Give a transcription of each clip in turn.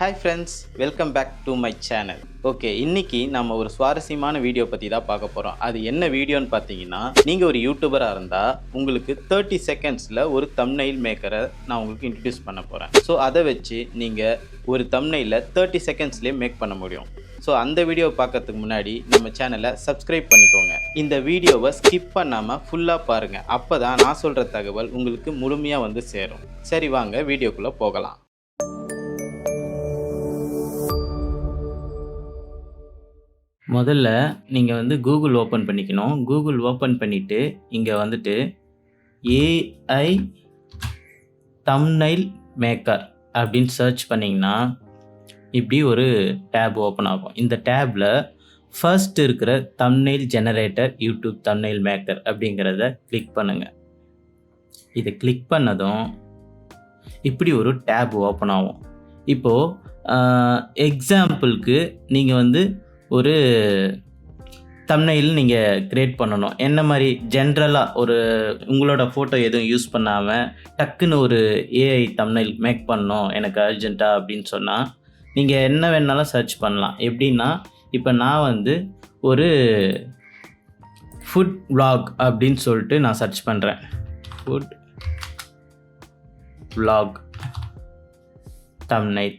Hi friends welcome back to my channel okay இன்னைக்கு நம்ம ஒரு சுவாரஸ்யமான வீடியோ பற்றி தான் பார்க்க போகிறோம் அது என்ன வீடியோன்னு பார்த்தீங்கன்னா நீங்கள் ஒரு யூடியூபராக இருந்தால் உங்களுக்கு தேர்ட்டி செகண்ட்ஸில் ஒரு தம்னைல் மேக்கரை நான் உங்களுக்கு இன்ட்ரடியூஸ் பண்ண போகிறேன் ஸோ அதை வச்சு நீங்கள் ஒரு தம்னையில் தேர்ட்டி செகண்ட்ஸ்லேயே மேக் பண்ண முடியும். ஸோ அந்த வீடியோவை பார்க்கறதுக்கு முன்னாடி நம்ம சேனலை சப்ஸ்கிரைப் பண்ணிக்கோங்க. இந்த வீடியோவை ஸ்கிப் பண்ணாமல் ஃபுல்லாக பாருங்கள் அப்போ தான் நான் சொல்கிற தகவல் உங்களுக்கு முழுமையாக வந்து சேரும். சரி வாங்க வீடியோக்குள்ளே போகலாம். முதல்ல நீங்கள் வந்து கூகுள் ஓப்பன் பண்ணிக்கணும். கூகுள் ஓப்பன் பண்ணிவிட்டு இங்கே வந்துட்டு ஏஐ தம்னைல் மேக்கர் அப்படின்னு சர்ச் பண்ணிங்கன்னா இப்படி ஒரு டேப் ஓப்பன் ஆகும். இந்த டேப்பில் ஃபர்ஸ்ட் இருக்கிற thumbnail generator YouTube thumbnail maker அப்படிங்கிறத கிளிக் பண்ணுங்கள் இதை கிளிக் பண்ணதும் இப்படி ஒரு டேப் ஓப்பன் ஆகும். இப்போது எக்ஸாம்பிளுக்கு நீங்கள் வந்து ஒரு தம்னையில் நீங்கள் க்ரியேட் பண்ணணும். என்ன மாதிரி ஜென்ரலாக ஒரு உங்களோட ஃபோட்டோ எதுவும் யூஸ் பண்ணாமல் டக்குன்னு ஒரு ஏஐ தம்னையில் மேக் பண்ணணும். எனக்கு அர்ஜென்ட்டாக அப்படின்னு சொன்னால் நீங்கள் என்ன வேணாலும் சர்ச் பண்ணலாம். எப்படின்னா இப்போ நான் வந்து ஒரு ஃபுட் vlog அப்படின்னு சொல்லிட்டு நான் சர்ச் பண்ணுறேன் food vlog thumbnail.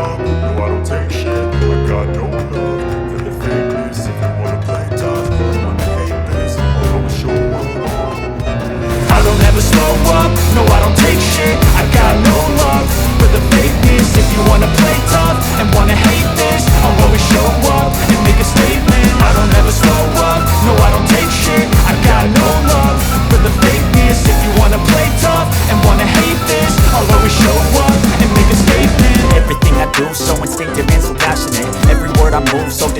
No I don't take shit. I got no love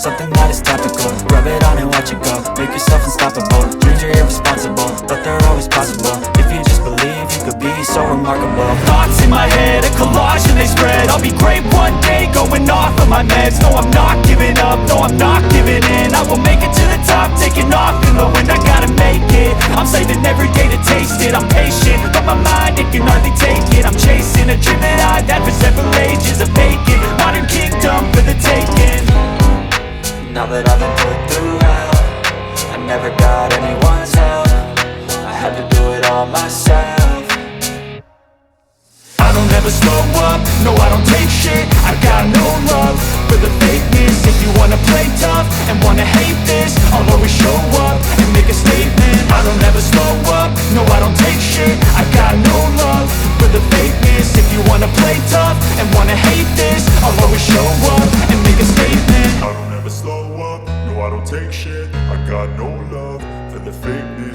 something that is topical. Rub it on and watch it go, make yourself unstoppable. Dreams are irresponsible, but they're always possible. If you just believe, you could be so remarkable. Thoughts in my head, a collage and they never got anyone's help. I had to do it all myself. I don't ever slow up,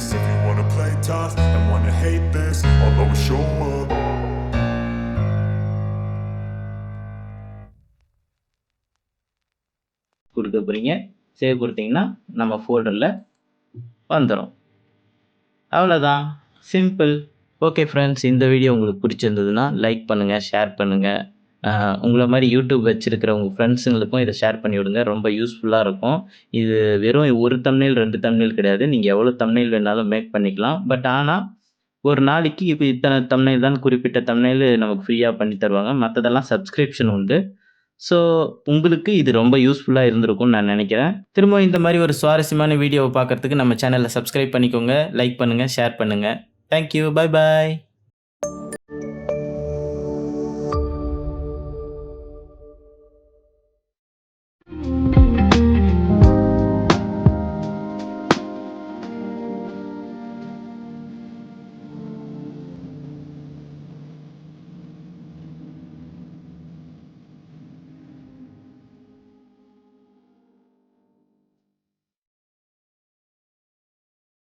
this If you wanna play tough and wanna hate this I'll always show up. கொடுக்க போகிறீங்க save கொடுத்தீங்கன்னா நம்ம ஃபோல்டரில் வந்துடும் அவ்வளோதான் simple okay friends இந்த video உங்களுக்கு பிடிச்சிருந்ததுன்னா லைக் பண்ணுங்கள் ஷேர் பண்ணுங்கள் உங்களை மாதிரி யூடியூப் வச்சிருக்கிற உங்கள் ஃப்ரெண்ட்ஸுங்களுக்கும் இதை ஷேர் பண்ணி விடுங்க. ரொம்ப யூஸ்ஃபுல்லாக இருக்கும். இது வெறும் ஒரு தம்னைல் ரெண்டு தம்னைல் கிடையாது. நீங்கள் எவ்வளோ தம்னைல் வேணாலும் மேக் பண்ணிக்கலாம். பட் ஆனால் ஒரு நாளைக்கு இப்போ இத்தனை தம்னைல் தான் குறிப்பிட்ட தம்னைல் நமக்கு ஃப்ரீயாக பண்ணி தருவாங்க. மற்றதெல்லாம் சப்ஸ்கிரிப்ஷன் உண்டு. ஸோ உங்களுக்கு இது ரொம்ப யூஸ்ஃபுல்லாக இருந்திருக்கும்னு நான் நினைக்கிறேன். திரும்ப இந்த மாதிரி ஒரு சுவாரஸ்யமான வீடியோவை பார்க்கறதுக்கு நம்ம சேனலில் சப்ஸ்கிரைப் பண்ணிக்கோங்க. லைக் பண்ணுங்கள் ஷேர் பண்ணுங்கள் தேங்க்யூ பை பாய்